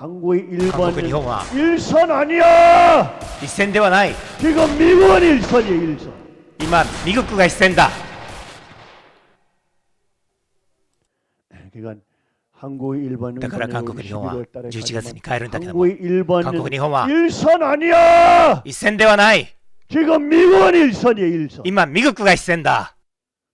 한국의 한국은 일본은 영화. 일선 아니야. 一戦ではない 지금 미국은 일선이야 일선. 今ミグクが一戦だ 그러니까 한국의 일본은 だから韓国日本は11月に帰るんだけども 한국의 일본은 韓国日本は 일선 아니야. 一戦ではない 지금 미국은 일선이야 일선. 今ミグクが一戦だ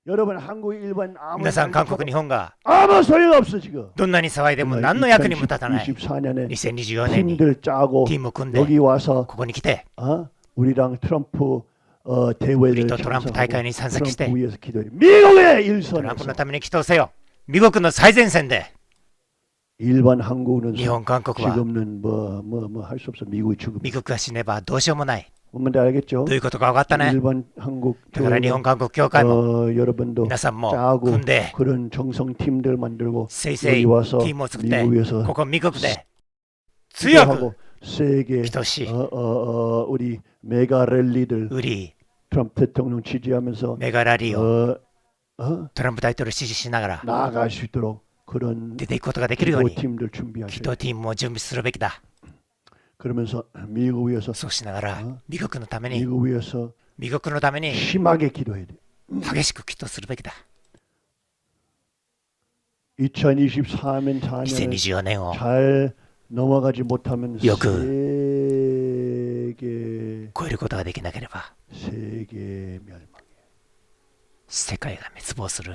여러분 한국의 일본 아무 皆さん韓国日本が 아무 소용 없어 지금. どんなに騒いでも何の役にも立たない 2024년에 2024年に 팀들 짜고 チーム組んで 여기 와서 ここに来て 어? 우리랑 트럼프 어, 대회를 우리도 트럼프 참석하고大会に参加して 트럼프 위해서 기도해. 미국의 ト 일선에서 ランプのために祈祷せよミグクの最前線で 일본 한국은 日本韓国は 지금은 뭐 뭐 뭐 할 수 없어 미국이 죽음. ミグクが死ねばどうしようもない。 뭔지 알겠죠? どういうことか分かったね。 일본 한국 だから日本韓国協会も 어, 여러분도 皆さんも 짜고 組んで 그런 정성 팀들 만들고 せいせい 여기 와서 チームを作って 미국에서 ここミグクで強く 기도하고 세계 等しい 어, 어, 어, 우리 메가 랠리들 ウリ 트럼프 대통령 지지하면서 メガラリーを 어, 어, トランプ大統領を支持しながら 나아갈 수 있도록 그런 出ていくことができるよう 기도 に 팀들 祈 준비하셔야 祷チームを準備するべきだ。 그러면서 미국 위해서 そうしながら어 ミグクのために 미국 위해서 ミグクのために 심하게 기도해야 돼. 激しく祈祷するべきだ。 2024년 4년 2024年を 잘 넘어가지 못하면 여 그- 세계 超えることができなければ 세계 멸망, 世界が滅亡する。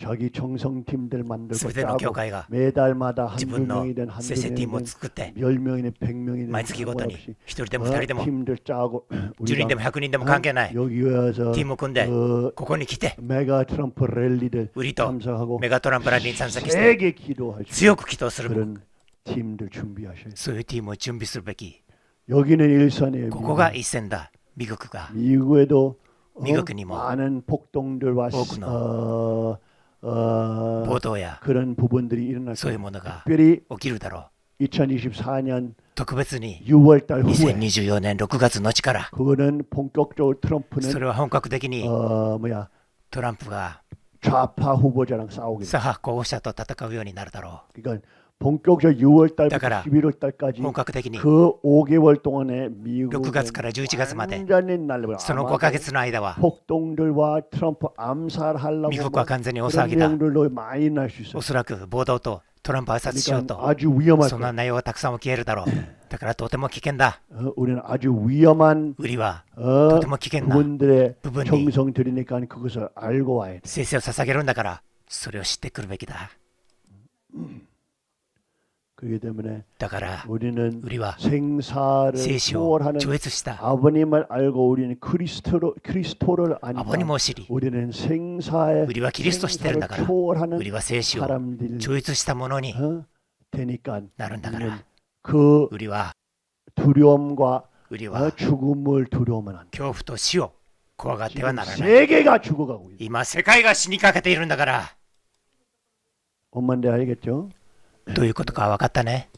든 売りが 어, 커뮤니티들이 자기 정성팀들 만들고 全ての教 짜고 会が 매달마다 自 한두 分の 명이든 한두 先生チームを 명이든 作って 열 명이든 백 명이든 毎月ごとに 상관없이 1人でも 어, 2人でも 팀들 짜고 10人でも 우리가 100人でも関係ない。 여기 와서 チームを組んで 어, ここに来て 메가 트럼프 랠리들 売りと 참석하고 メガトランプラリーに参加して 세게 기도할 수 強く祈祷する 그런 팀들 준비하셔야 돼요. そういうチームを準備するべき。 여기는 일선이에요. ここが一戦だ。ミグクが 미국에도 어, 미국이 뭐 많은 폭동들과 오구나. 어, 어, 暴動や 그런 부분들이 일어날 そういう 거예요. ものが 특별히 起きるだろ 2024년 う。特別に 6월 달 후에 2024年6月の力 그거는 본격적으로 そ 트럼프는 れは本格的に 어 뭐야 トランプが 좌파 후보자랑 싸우게 돼. 左派候補者と戦うようになるだろ 그러니까 본격적으로 6월 달부터 따가라. 11월 う 달까지 本格的に 그 5개월 동안에 미국 6月から11月まで 완전히 날려 その5ヶ月の間は 폭동들과 트럼프 암살하려고 ミグクは完全に大 그런 騒ぎだ 내용들로 많이 날 수 있어요. おそらく暴動とトランプを暗殺しよう 그러니까 と 아주 위험할 そんな 거예요. 内容がたくさん起きえるだろうだからとても危険だ 어, 우리는 아주 위험한 売りは 어, とても危険な 부분들의 부분이 정성 들이니까 그것을 알고 와야 돼. 生死を捧げるんだからそれを知ってくるべきだ 그렇기 때문에 따가라 우리는 우리와 생사를 초월하는 아버님을 알고 우리는 그리스도로 그리스도를 아니라 아버님 오시리. 우리는 생사의 우리와 그리스도 시대를 나가라. 우리와 세시오 조이스시다 모노니. 어? 되니까 나는 나가라. 그 우리와 두려움과 우리와 어, 죽음을 두려움은 안 교부도 시오. 고아가 되어 나라. 세계가 죽어가고 있다 이마 세계가 시니까 그때 일어나가라. 엄마인데 알겠죠? どういうことか分かったね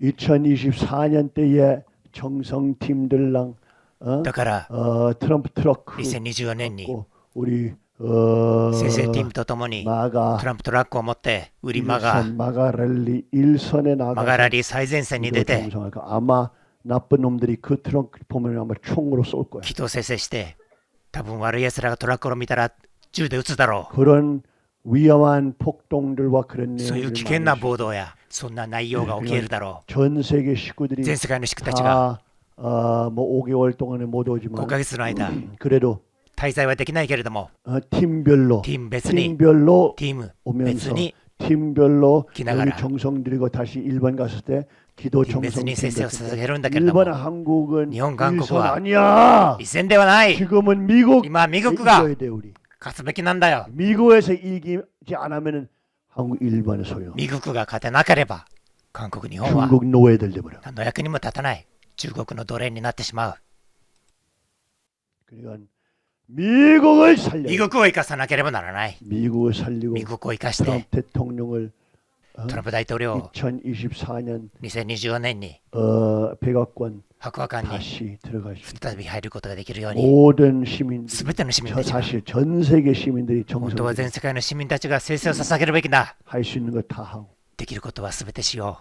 2024년 때에 정성팀들랑 어? だから 어, 트럼프 트럭 2024年に 우리 어, 先生チームとともに 마가 トランプトラックを持って売りマガ 일선 마가 랠리 일선에 マ 나가 ガラリー最前線に出て 아마 나쁜 놈들이 그 트럭 보면 아마 총으로 쏠 거야. 祈祷生成して多分悪い奴らがトラックを見たら銃で撃つだろ 그런 위험한 폭동들과 그런 そういう危険な 내용들을 暴動やそんな内容が起きえるだろ전 네, 세계 식구들이 う全世界の人たちが 어, 뭐 5개월 동안에 못 오지만 ヶ月の間 음, 그래도 滞在はできないけれども 어, 팀별로 ティーム別に 팀별로 팀 오면서 팀별로 기나가라. 정성 들이고 다시 일본 갔을 때 기도 정성 들이고 일본 한국은 일본, 한국과 아니야. 一戦ではない 지금은 미국 이마 미국과. 勝つべきなんだよ 미국에서 이기지 않으면은 한국 일본의 소용. ミ国が勝てなければ韓国日本は 중국 노예들 돼버려. 何の役にも立たない中国の奴隷になってしまう 그러니까 미국을 살려. ミ国を生かさなければならない。 미국을 살리고 ミ国を生かして 트럼프 대통령을 トランプ大統領を 2024년 2024年に 어, 백악관 白亜館に 다시 들어갈 수 있는 再び入ることができるように 모든 시민들 全ての市民 저 たちが 사실 전 세계 시민들이 本当は 정성 全世界の市民たちが聖世を捧げるべきだ 할수 있는 거 다 하고 できることは全てしよ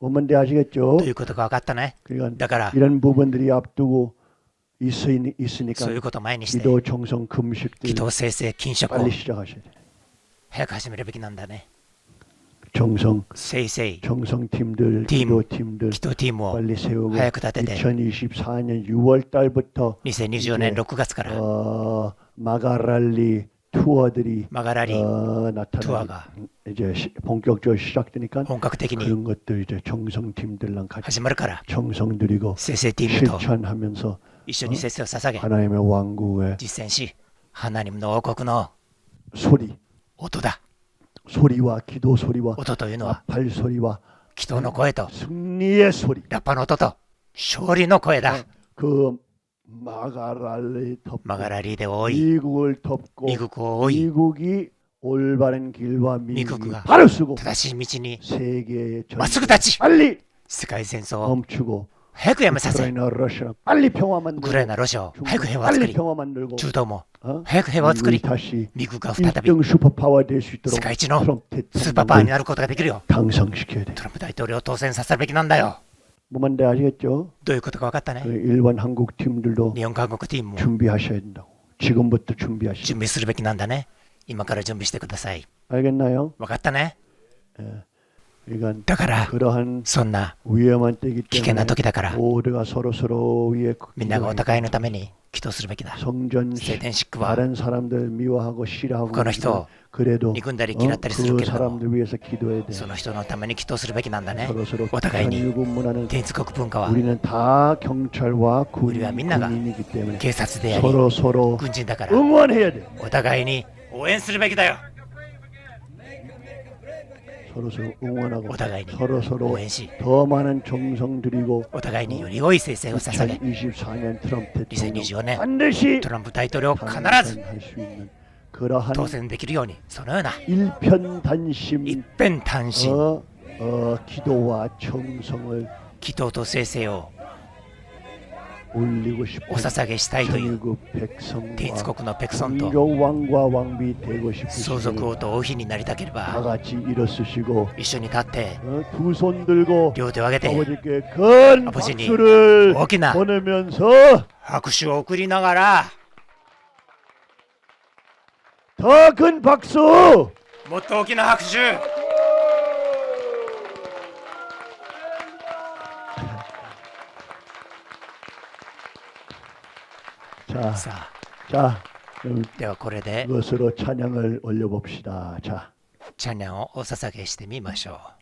뭔데 아시겠죠? うということが分かったね 그러니까 だから 이런 부분들이 앞두고 있으니, 있으니까 そういうことを前にして 기도 정성 금식들 祈祷聖世禁食を 빨리 시작하셔야 돼. 早く始めるべきなんだね 정성 聖世 정성 팀들, 팀. 기도 팀들 祈祷チームを 빨리 세우고 早く立てて 2024년 6월 달부터 2024年6月から 어, 마가랄리 투어들이 マガラリ 어, 나타나 투어가 이제 시, 본격적으로 시작되니까 本格的に 그런 것들 이제 정성 팀들랑 같이 始まるから 정성 들이고 聖世チームと 실천하면서 一緒に聖世を捧げ 하나님의 왕국의 実践しハナニムの王国の 소리, 音だ 소리와 기도 소리와 音というのは 아팔 소리와 祈祷の声と 승리의 소리. ラッパの音と勝利の声だ 그 마가랄리 덮고 マガラリで多い 미국을 덮고 ミ国を多い 미국이 올바른 길과 미국이 미국가 바로 쓰고 正しい道に 세계의 전 まっすぐ立ち 빨리 世界戦争を 멈추고 早くやめさせ 우크라이나 러시아 빨리 평화 ウクライ 만들고 ナロシアを 중국 早く平和を作 빨리 り 평화 만들고 中東も 어? 早く平和を作 미국이 り 다시 ミ国が再び 1등 슈퍼파워 될 수 있도록 世界一の 트럼프 スーパーパワーに 대통령을 なることができるよ 당선시켜야 돼. トランプ大統領を当選させるべきなんだよ 뭐만데 아시겠죠? どういうことか分かった 그 ね 일본 한국 팀들도 日本韓国チームも 준비하셔야 된다고. 지금부터 준비하시죠. 準備するべきなんだね今から準備してください 알겠나요? 分かったね 그러니까 だから、そんな危険な時だから、みんながお互いのために祈祷するべきだ。聖典シックは、他の人を憎んだり嫌ったりするけど、その人のために祈祷するべきなんだね。お互いに、天一国文化は、우はみんなが警察であり、軍人だから、お互いに応援するべきだよ。 서로 서로 응원하고 お互いに 서로 서로 応援し 더 많은 정성 들이고 お互いにより良い聖世を捧げ 2024년 트럼프 대통령 2024年 반드시 トランプ大統領を必ず 당선할 수 있는 그러한 当選できるようにそのような 일편단심 一辺単身 어, 어, 기도와 정성을 祈祷と聖世を 올리고 싶은 お捧げしたいという。天津国のペクソンと。相続王と王妃になりたければ一緒に立って両手を上げてアポジに大きな拍手を送りながらもっと大きな拍手! 자, さあ 자, 그럼 ではこれで 그것으로 찬양을 올려봅시다. 자. チャンネルをお捧げしてみましょう